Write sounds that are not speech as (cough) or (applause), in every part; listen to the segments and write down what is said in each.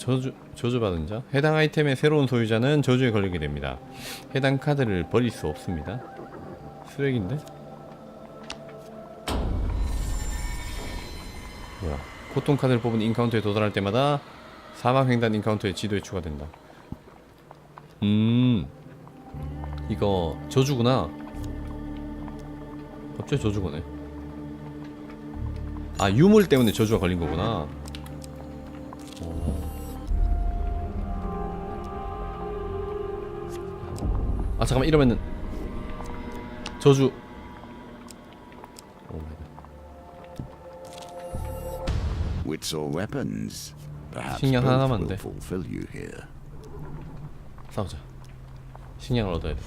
저주 저주받은 자 해당 아이템의 새로운 소유자는 저주에 걸리게 됩니다. 해당 카드를 버릴 수 없습니다. 쓰레기인데? 뭐야? 고통 카드를 뽑은 인카운터에 도달할 때마다 사막 횡단 인카운터의 지도에 추가된다. 음, 이거 저주구나. 갑자기 저주거네. 아 유물 때문에 저주가 걸린 거구나. 아 잠깐만 이러면은 저주. Wits or weapons? Perhaps 신경 both 하나만 will 돼. fulfill you here. 싸우자 식량을 얻어야 돼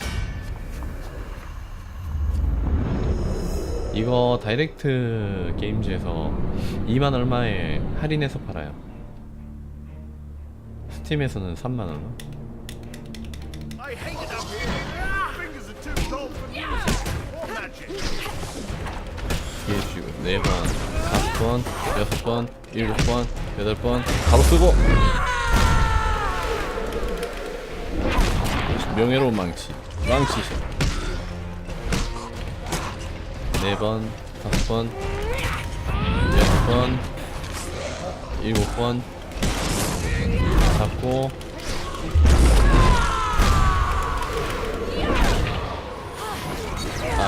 이거 다이렉트 게임즈에서 2만 얼마에 할인해서 팔아요 스팀에서는 3만 얼마 I hate it up here. Fingers are too cold for music or magic. 기회주고 4번, 5번, 6번, 7번, 8번 바로 쓰고 명예로운 망치 망치 4번, 5번, 6번, 7번 잡고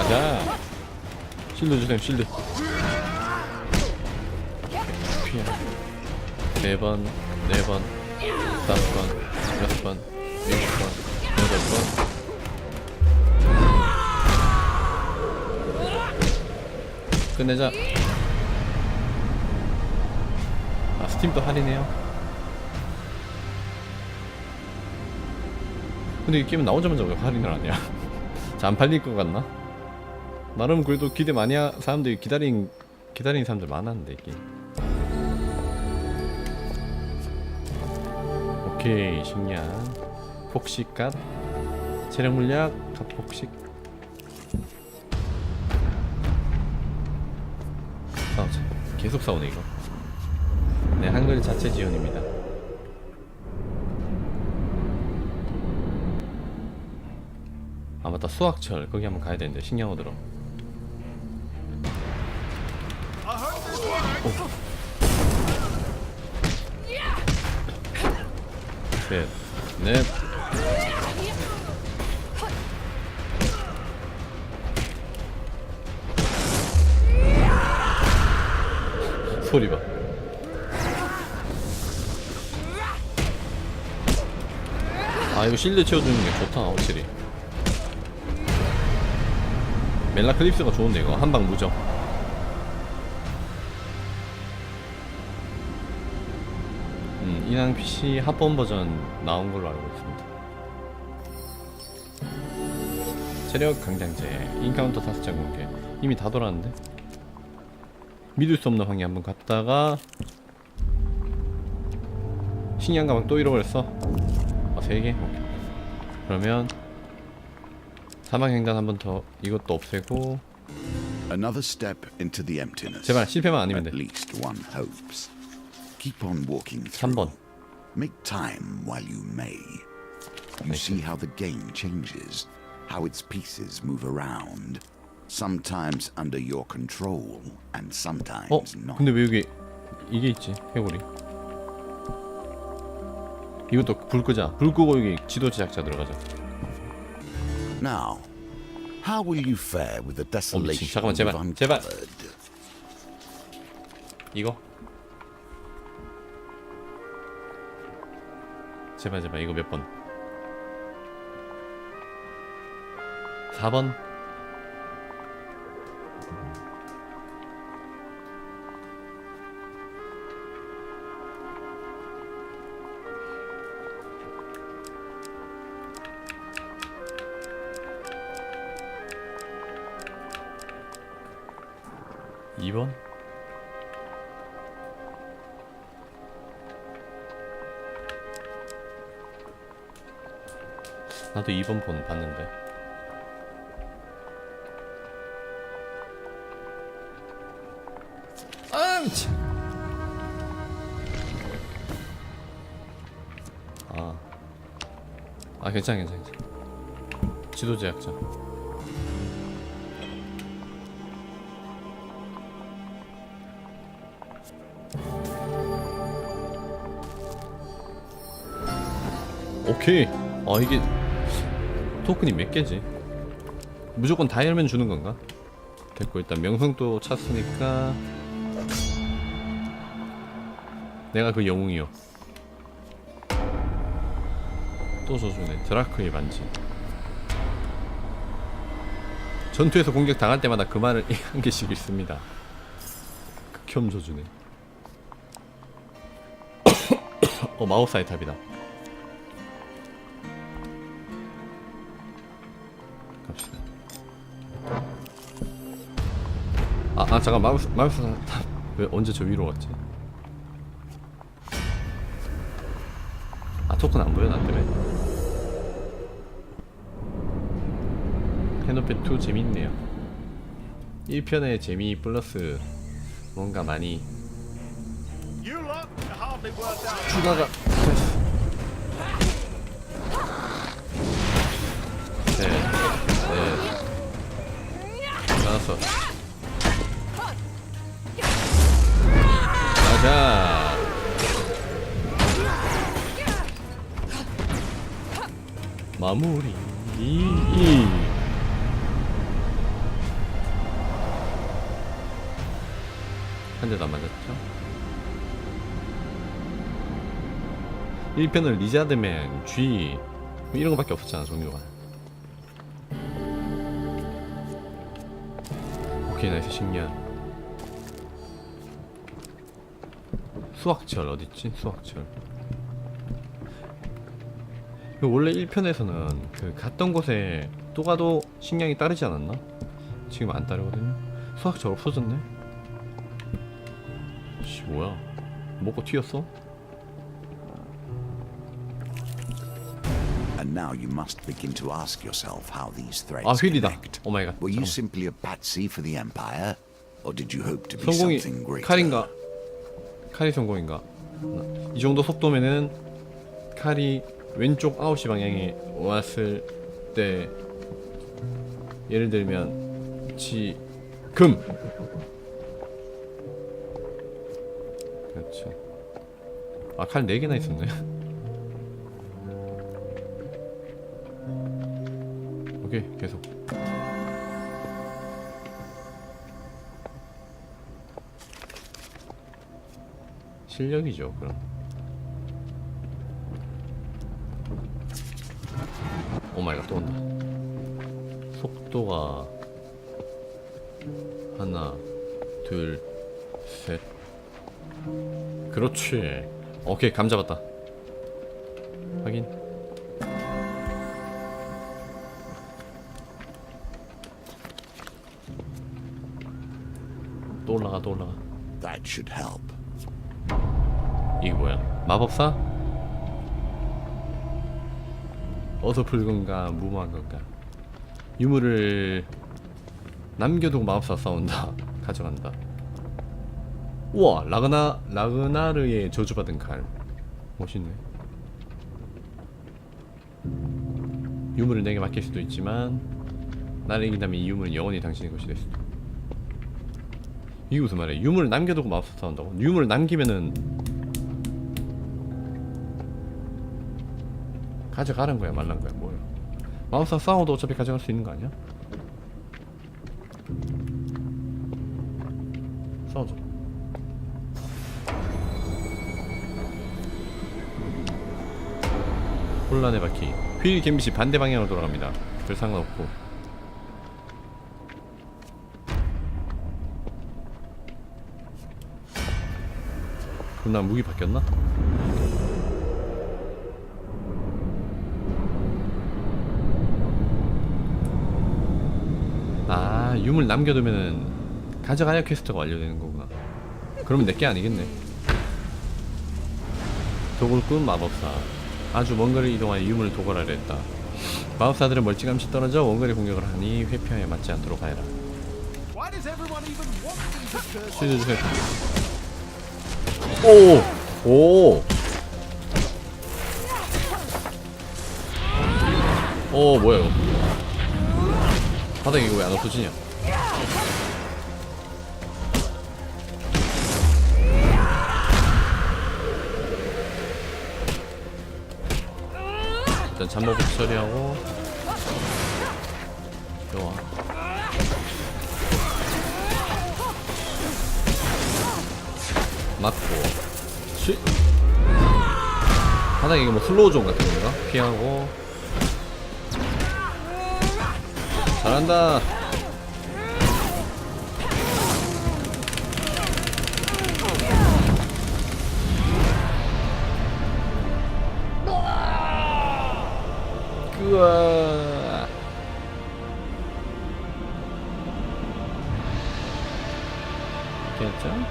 아자 실드 주세요 실드. 네번 네번 다섯 번 여섯 번 일곱 번 여덟 번. 끝내자. 아 스팀도 할인해요. 근데 이 게임은 나오자마자 왜 할인을 하냐? (laughs) 자, 안 팔릴 것 같나? 나름 그래도 기대 많이 하, 사람들이 기다린 기다리는 사람들 많았는데 이게. 오케이 식량. 폭식갓 체력 물약 갓 폭식. 싸우자 계속 싸우네 이거. 네 한글 자체 지원입니다. 아 맞다. 수학철. 거기 한번 가야 되는데 식량 얻으러 works. 셋, 넷. 소리 봐. 아 이거 실드 채워주는 게 좋다 확실히. 멜라 클립스가 좋은데 이거 한방 무적. 인왕 PC 합본 버전 나온 걸로 알고 있습니다. 체력 강장제, 인카운터 장 공개 이미 다 돌았는데 믿을 수 없는 황이 한번 갔다가 식량 가방 또 잃어버렸어. 아, 세 개? 오케이. 그러면 사막 횡단 한 번 더 이것도 없애고 Another step into the emptiness. 제발 실패만 아니면 돼. At least one hopes. Keep on walking through. 3번. Make time while you may. You see how the game changes, how its pieces move around. Sometimes under your control, and sometimes 어? not. 근데 왜 여기 이게 있지? 해골이 이것도 불 끄자 불 끄고 여기 지도 제작자 들어가자 Now, how will you fare with the desolation 잠깐만, you've 제발, 제발. uncovered? 이거 제발 제발 이거 몇 번? 4번? 이번 나도 2번 본 봤는데 아 미치 아. 아, 괜찮아, 괜찮아. 괜찮아. 지도 제약자. 오케이. 아, 이게 토큰이 몇 개지? 무조건 다 열면 주는 건가? 됐고 일단 명성도 찼으니까 내가 그 영웅이요. 또 줘주네. 드라크의 반지. 전투에서 공격 당할 때마다 그 말을 (laughs) 한 개씩 읽습니다. 극혐 줘주네. (coughs) 어 마법사의 탑이다. 아, 아 잠깐 마법사 마법사 탑왜 언제 저 위로 갔지? 아 토큰 안 보여 나 때문에. 헤노페 2 재밌네요. 1편의 재미 플러스 뭔가 많이. 추가가 네, 네. 알았어. 마무리. 한 대도 안 맞았죠? 1편은 리자드맨, G 뭐 이런 거밖에 없었잖아 종류가 오케이 나이스 신기한 수학철 어딨지? 수학철 원래 1편에서는 그 갔던 곳에 또 가도 식량이 따르지 않았나? 지금 안 따르거든요 수학철 없어졌네 씨 뭐야 먹고 튀었어? And now you must begin to ask yourself how these threads 아 휠이다 connect. 오 마이 갓 Were you simply a patsy for the Empire, or did you hope to be 성공이 something greater? 칼인가? 칼이 성공인가? 이 정도 속도면은 칼이 왼쪽 9시 방향에 왔을 때 예를 들면 지금. 그렇죠. 아 칼 4개나 있었네. (laughs) 오케이 계속. 실력이죠 그럼 그렇지 오케이 감 잡았다 확인 또 올라가 또 올라가 That should help. 이게 뭐야? 마법사? 어설플 건가 무모한 건가? 유물을 남겨두고 마법사 싸운다. (laughs) 가져간다. 우와 라그나 라그나르의 저주받은 칼. 멋있네. 유물을 내게 맡길 수도 있지만 나를 이긴다면 이 유물은 영원히 당신의 것이 될 수도. 이게 무슨 말이야? 유물을 남겨두고 마법사 싸운다고? 유물을 남기면은 가져가는 거야 말란 거야 뭐야 마법사 싸워도 어차피 가져갈 수 있는 거 아니야? 혼란의 바퀴. 휠 갬빗이 반대 방향으로 돌아갑니다. 별 상관없고. 그럼 나 무기 바뀌었나? 아 유물 남겨두면은 가져가야 퀘스트가 완료되는 거구나. 그러면 내게 아니겠네. 도굴꾼 마법사 아주 먼 거리를 이동하여 유물을 도굴하려 했다. 마법사들은 멀찌감치 떨어져 원거리 공격을 하니 회피하여 맞지 않도록 하여라. 실드 주세요. 오! 오! 오 뭐야 이거 바닥에 이거 왜 안 없어지냐 일단 잠모부터 처리하고. 좋아. 맞고. 쉬 바닥에 이거 뭐 슬로우 존 같은 건가? 피하고. 잘한다 으아 괜찮?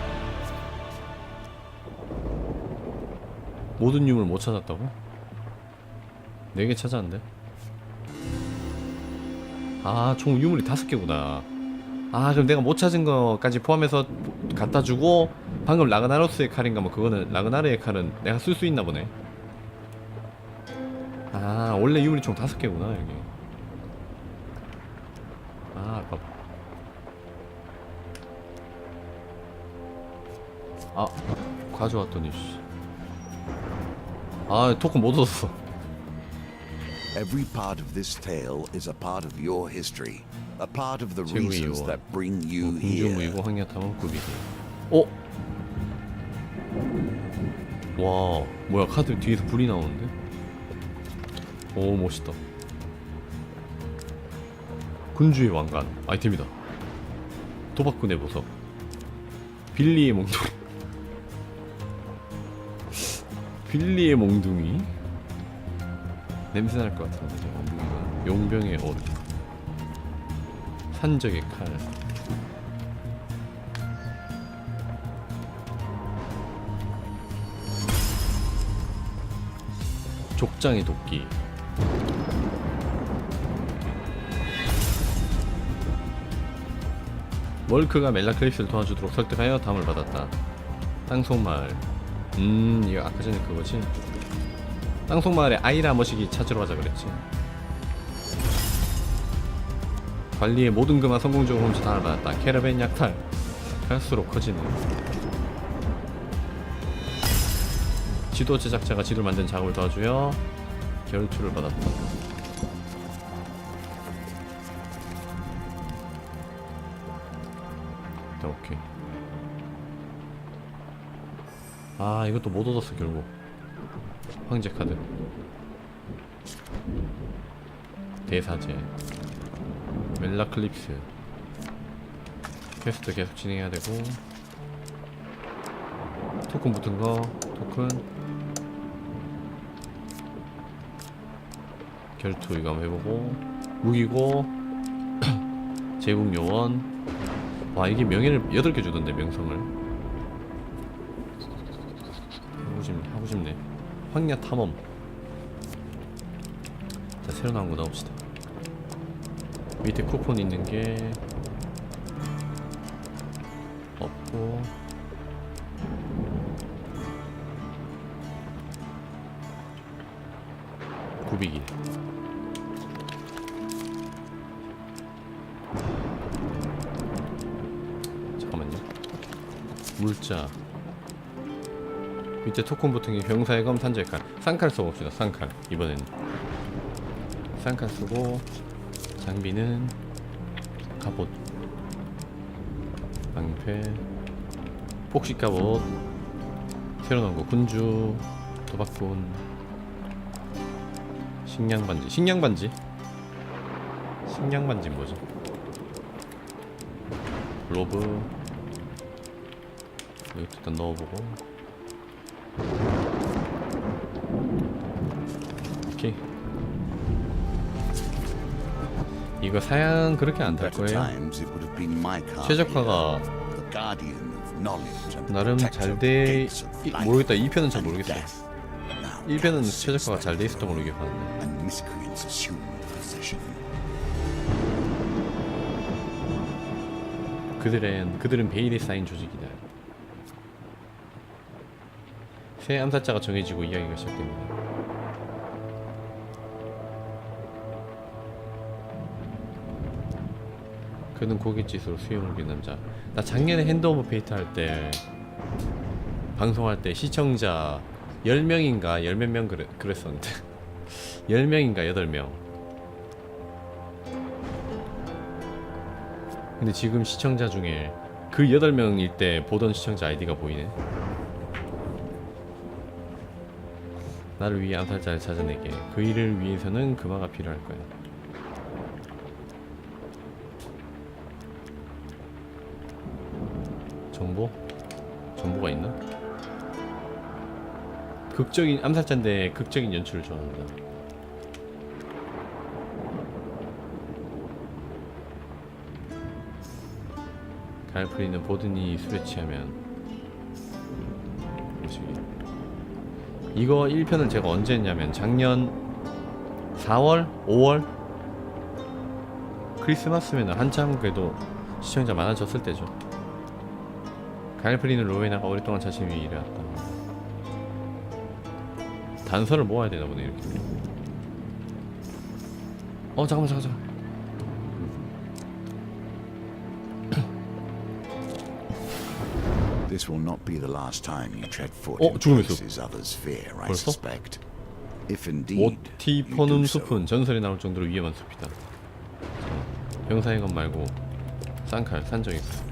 모든 유물 못 찾았다고? 네 개 찾았는데? 아, 총 유물이 다섯 개구나. 아, 그럼 내가 못 찾은 거까지 포함해서 갖다 주고 방금 라그나로스의 칼인가 뭐 그거는 라그나르의 칼은 내가 쓸 수 있나 보네. 아, 원래 유물이 총 다섯 개구나 여기. 아, 아깝다. 아, 가져왔더니 씨. 아, 토큰 못 얻었어. Every part of this tale is a part of your history, a part of the reasons that bring you here. 무이고 황야 탐험 구비기. 어? 와, 뭐야 카드 뒤에서 불이 나오는데? 오 멋있다. 군주의 왕관 아이템이다. 도박꾼의 보석. 빌리의 몽둥이. (laughs) 빌리의 몽둥이. 냄새 날 것 같은데 저 몽둥이가. 용병의 옷. 산적의 칼. 족장의 도끼. 월크가 멜라클립스를 도와주도록 설득하여 담을 받았다. 땅속마을. 음, 이거 아까 전에 그거지? 땅속마을에 아이라 머시기 찾으러 가자 그랬지. 관리의 모든 금화 성공적으로 훔쳐 담을 받았다. 캐러밴 약탈. 갈수록 커지네. 지도 제작자가 지도를 만든 작업을 도와주어 결투를 받았다. 일단 오케이. 아 이것도 못 얻었어 결국. 황제 카드. 대사제. 멜라클립스. 퀘스트 계속 진행해야 되고. 토큰 붙은 거 토큰 결투 이거 한번 해보고 무기고 (clears throat) 제국 요원. 와 이게 명예를 8개 주던데 명성을. 하고 싶네 하고 싶네. 황야 탐험. 자 새로 나온 거 나옵시다. 밑에 쿠폰 있는 게 밑에 토큰 보통이 병사의 검 탄제칼. 쌍칼 써봅시다 쌍칼. 이번엔. 쌍칼 쓰고 장비는 갑옷. 방패. 폭식 갑옷. 새로 나온 거 군주 도박꾼 식량 반지. 식량 반지? 식량 반지 뭐지? 로브. 이것도 일단 넣어보고 오케이 이거 사양 그렇게 안달 Better 거예요. 최적화가 나름 잘돼 of life 모르겠다 2편은 잘. Now 1편은 Gallus sits 최적화가 잘 돼 있었던 걸로 기억하는데. 그들은 그들은 베일에 쌓인 조직이다. 새 암살자가 정해지고 이야기가 시작됩니다. 그는 고깃짓으로 수염을 긴 남자. 나 작년에 핸드오브 페이트 할 때 방송할 때 시청자 10명인가 10몇 명 그래, 그랬었는데 (laughs) 10명인가 8명 근데 지금 시청자 중에 그 8명일 때 보던 시청자 아이디가 보이네 나를 위해 암살자를 찾아내게 그 일을 위해서는 금화가 필요할 거야 정보? 정보가 있나? 극적인 암살자인데 극적인 연출을 좋아합니다. 갈프리는 보드니 술에 취하면 뭐지? 이 거 1편을 제가 언제 했냐면 작년 4월? 5월? 크리스마스면 한참 그래도 시청자 많아졌을 때죠. 갈프리는 로에나가 오랫동안 자신 위에 일해왔다. 단서를 모아야 되나 보네 이렇게. 어 잠깐만 잠깐 잠 This will not be the last time you tread foot 어, in 죽음의 places others fear, I 벌써? suspect. If indeed do so, 숲은 전설이 나올 정도로 위험한 숲이다. 자, 병사의 것 말고 쌍칼 산적이 있어.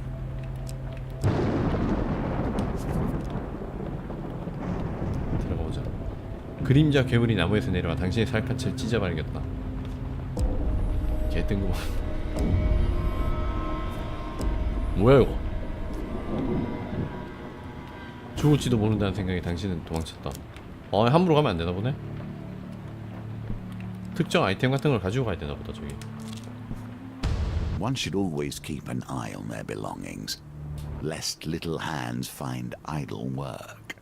들어가 보자. 그림자 괴물이 나무에서 내려와 당신의 살갗을 찢어버리겠다. 개 뜬구만. 뭐야 이거? 죽을지도 모른다는 생각에 당신은 도망쳤다. 어 함부로 가면 안 되나 보네. 특정 아이템 같은 걸 가지고 가야 되나 보다 저기. one should always keep an eye on their belongings, lest little hands find idle work.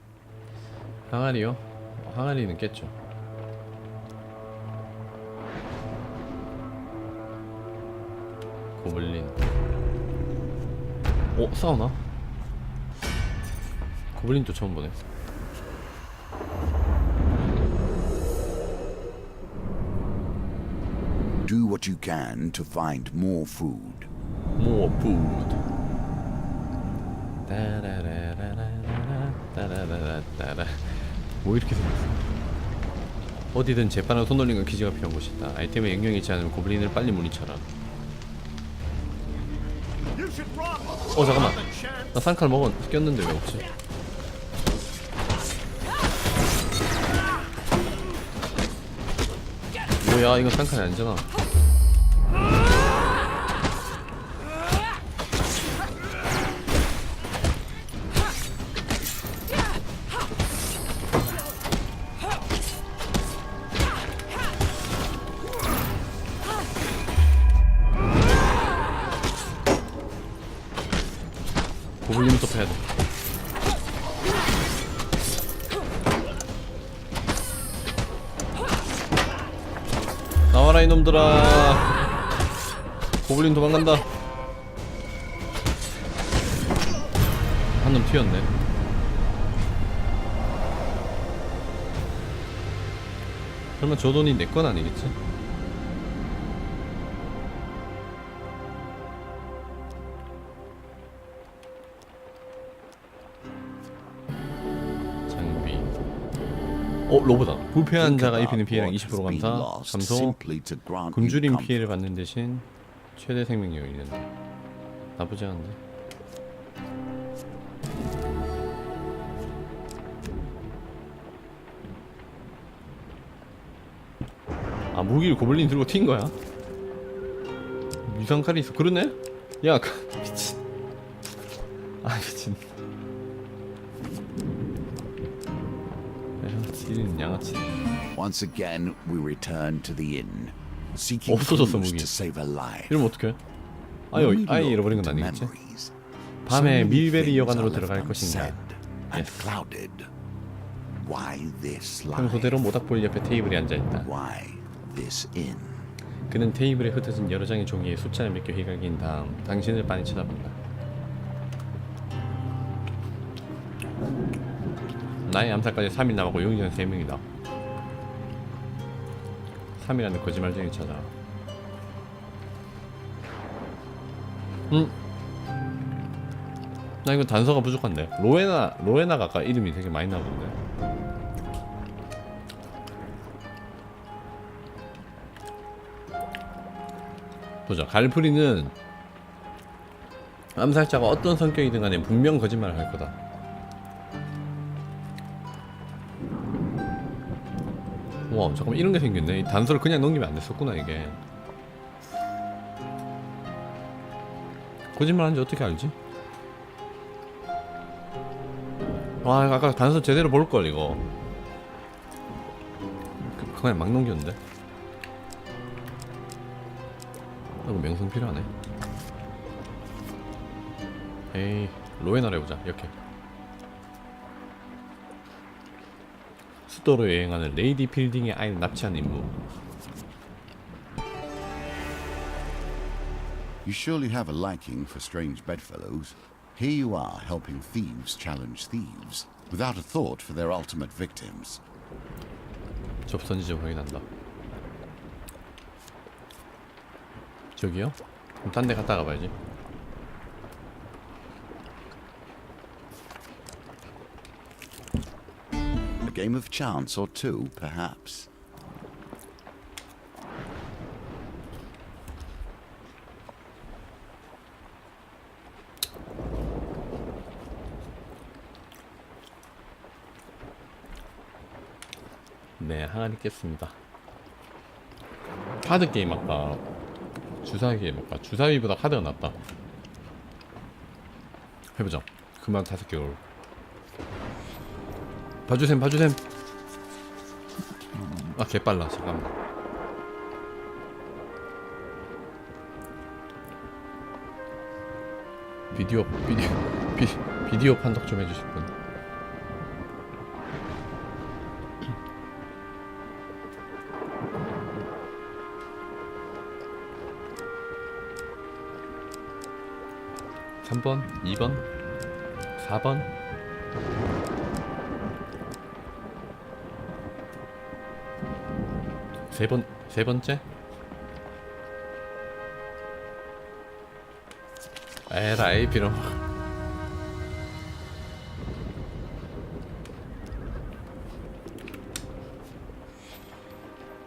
항아리요? 어, 항아리는 깼죠. 고블린. 어 싸우나? 고블린 또 처음 보네. Do what you can to find more food. More food. 따라라라라라, 따라라라따라. 뭐 이렇게 생겼어? 어디든 재빠른 손 올린 건 기지가 필요한 곳이다. 아이템에 영향이 있지 않으면 고블린을 빨리 물리쳐라. 어 잠깐만. 나 쌍칼 먹었 꼈는데 왜 없지? 뭐야 이거 쌍칼이 아니잖아. 고블린 도망간다. 한 놈 튀었네. 설마 저 돈이 내 건 아니겠지? 장비. 어 로보다. Think 자가 입히는 피해량 what 20% has been 감사. lost 감소. you 굶주림. 피해를 받는 대신 최대 생명력을 잃는다. 나쁘지 않은데. 아 무기를 고블린 들고 튄 거야? 유상 칼이 있어. 그러네? 야 그- (laughs) 미친. 아 미친. 양아치. Once again, we return to the inn, 없어졌어, 무기. 이러면 어떡해? 아예 아예 잃어버린 건 아니겠지? 밤에 밀베리 여관으로 들어갈 것인가? Yes. this 평소대로? 모닥불 옆에 테이블에 앉아 있다. 그는 테이블에 흩어진 여러 장의 종이에 숫자를 몇개 휘갈긴 다음 당신을 빤히 쳐다본다. 나의 암살까지 3일 남았고 용의자는 3명이다. 3일 안에 거짓말쟁이 찾아. 음. 나 이거 단서가 부족한데. 로에나 로에나가 아까 이름이 되게 많이 나오던데. 보자. 갈프리는 암살자가 어떤 성격이든 간에 분명 거짓말을 할 거다. 와 잠깐만 이런 게 생겼네. 이 단서를 그냥 넘기면 안 됐었구나 이게. 거짓말 하는지 어떻게 알지? 와 아까 단서 제대로 볼걸 이거. 그, 그냥 막 넘겼는데. 이거 명성 필요하네. 에이 로에나를 해보자 이렇게. 수도로 여행하는 레이디 필딩의 아이를 납치한 임무. You surely have a liking for strange bedfellows. Here you are helping thieves challenge thieves, without a thought for their ultimate victims. 접선 지점 확인한다. 저기요? 그럼 딴 데 갔다 가봐야지. Game of chance or two, perhaps. 네, 항아리 깼습니다. 하드 게임 아까 주사위 게임 아까 주사위보다 하드가 낫다. 해보자. 그만 다섯 개월. 봐주셈, 봐주셈. 아, 개빨라. 잠깐만. 비디오, 비디오, 비, 비디오 판독 좀 해주실 분. 삼번 이번 사번 세 번, 세 번째? 에라이 비록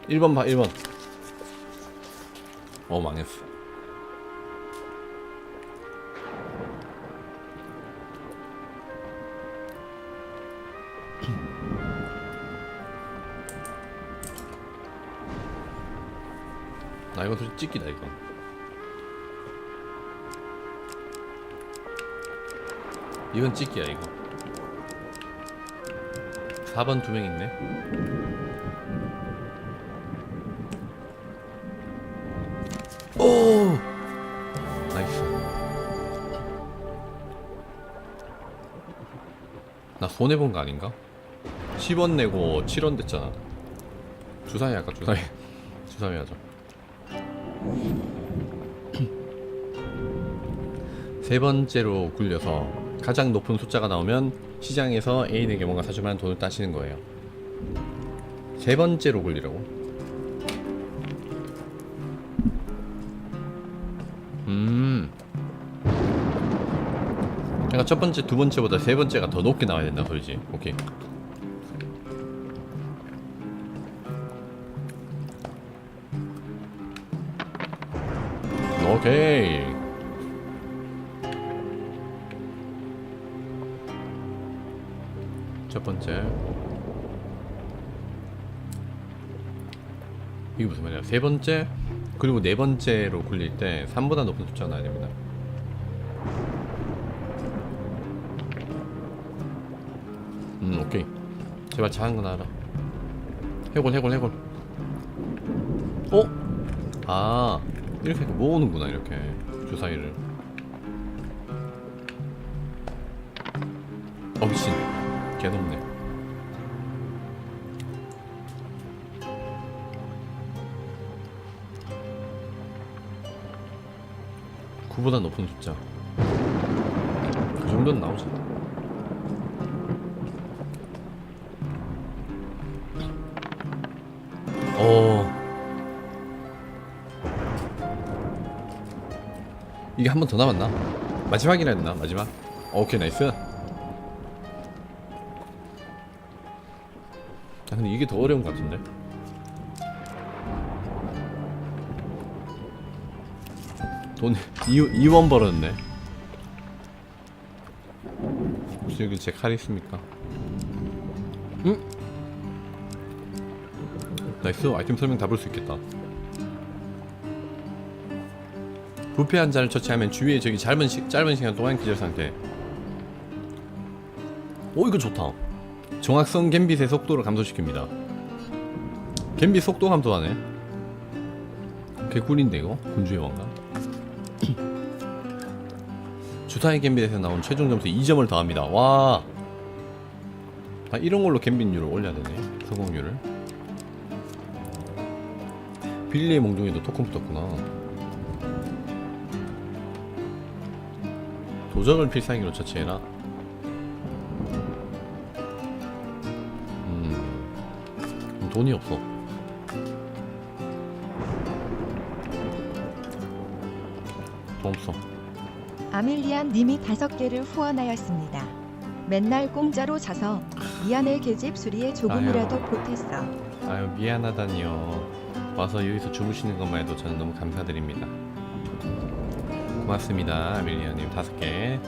1번 봐 1번. 어 망했어 이거 솔직히 찍기다 이거. 이건 찍기야 이거. 4번 두 명 있네? 오! 나이스. 나 손해본 거 아닌가? 10원 내고 7원 됐잖아. 주사위 할까 주사위 주사위 하자 (clears throat) 세 번째로 굴려서 가장 높은 숫자가 나오면 시장에서 애인에게 뭔가 사주면 돈을 따시는 거예요. 세 번째로 굴리라고? 음. 그러니까 첫 번째, 두 번째보다 세 번째가 더 높게 나와야 된다 소리지. 오케이. 세 번째 그리고 네 번째로 굴릴 때 3보다 높은 숫자가 나야 됩니다. 음, 오케이. 제발 잘한 건 알아. 해골, 해골, 해골. 어? 아, 이렇게 모으는구나, 이렇게. 주사위를. 어, 미친. 개높네. 구보다 높은 숫자. 그 정도는 나오지. 어. 이 이게 한 번 더 남았나? 마지막이라 했나? 마지막? 오케이 나이스 아 근데 이게 더 어려운 것 같은데 돈 2, 2원 벌었네. 혹시 여기 제칼 있습니까? 응? 나이스. 아이템 설명 다 볼 수 있겠다. 부패 환자를 처치하면 주위의 적이 짧은, 시, 짧은 시간 동안 기절 상태. 오 이거 좋다. 정확성 갬빗의 속도를 감소시킵니다. 갬빗 속도 감소하네. 개꿀인데 이거? 군주의 왕관 (laughs) 주사의 갬빗에서 나온 최종 점수 2점을 더합니다. 와. 아, 이런 걸로 갬빗률을 올려야 되네 성공률을 빌리의 몽둥이도 토큰 붙었구나. 도적을 필살기로 처치해라. 음. 돈이 없어 없어 아밀리안 님이 다섯 개를 후원하였습니다. 맨날 공짜로 자서 미안해 계집 수리에 조금이라도 아유. 보탰어. 아유 미안하다니요 와서 여기서 주무시는 것만 해도 저는 너무 감사드립니다 고맙습니다 아밀리아님 다섯 개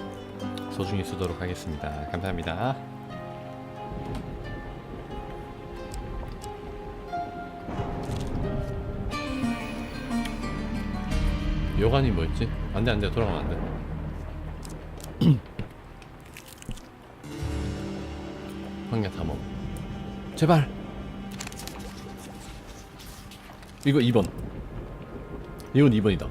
소중히 쓰도록 하겠습니다 감사합니다 요관이 뭐였지? 안돼 안돼. 돌아가면 안돼. (clears throat) 황야 탐험 제발. 이거 2번. 이건 2번이다.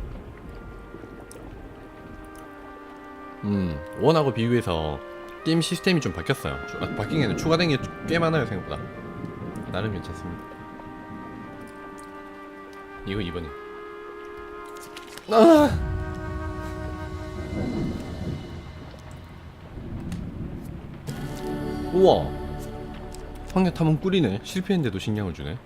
음 원하고 비교해서 게임 시스템이 좀 바뀌었어요. 주- 아, 바뀐 게 아니라 추가된 게 꽤 많아요 생각보다. 나름 괜찮습니다. 이거 2번이 야 아! 우와 황야 탐험 꿀이네 실패했는데도 식량을 주네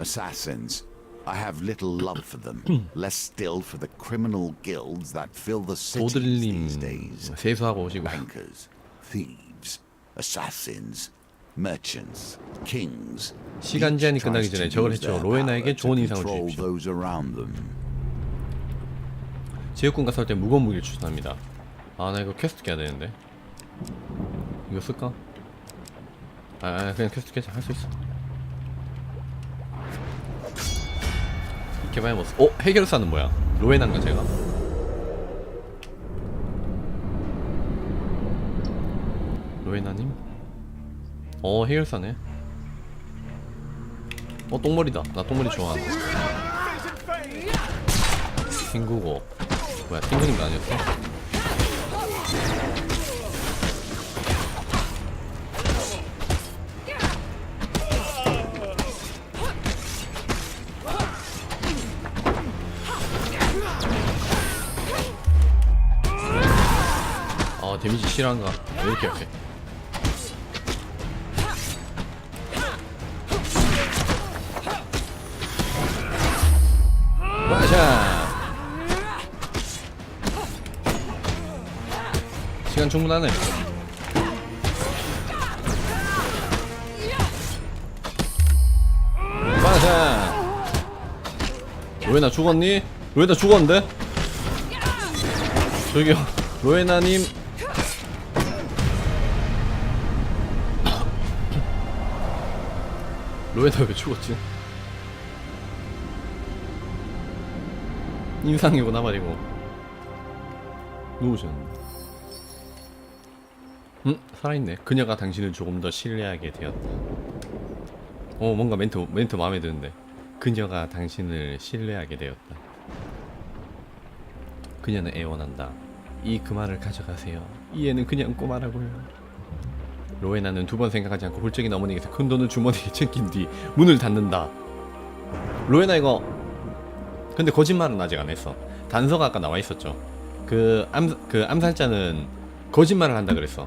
Assassins. I have little love for them, less still for the criminal guilds that fill the cities 도들님 these days. 세수하고 오시고 Bankers, thieves, assassins, merchants, kings. 시간 제한이 끝나기 전에 use 해쳐 로에나에게 좋은 인상을 주십시오. those around them. 제육군 갔을 때 무거운 무기를 추천합니다. 아 나 이거 퀘스트 깨야 되는데 이거 쓸까? 아, 아 그냥 퀘스트 깨자 할 수 있어. 이렇게 못. 써. 어 해결사는 뭐야? 로에난가 제가? 로에나님? 어 해결사네. 어 똥머리다. 나 똥머리 좋아하는데. 튕구고 뭐야 거 아니었어? 아 데미지 실한가 왜 이렇게 약해 시간 충분하네 로에나 죽었니? 로에나 죽었는데? 저기요 로에나님 로에나 왜 죽었지? 인상이고 나발이고 누우셨는데 응? 살아있네 그녀가 당신을 조금 더 신뢰하게 되었다 어 뭔가 멘트 멘트 마음에 드는데 그녀가 당신을 신뢰하게 되었다 그녀는 애원한다 이 금화를 가져가세요 이 애는 그냥 꼬마라고요 로에나는 두 번 생각하지 않고 훌쩍인 어머니에게서 큰 돈을 주머니에 (laughs) 챙긴 뒤 문을 닫는다 로에나 이거 근데 거짓말은 아직 안 했어. 단서가 아까 나와 있었죠. 그 암 그 암살자는 거짓말을 한다 그랬어.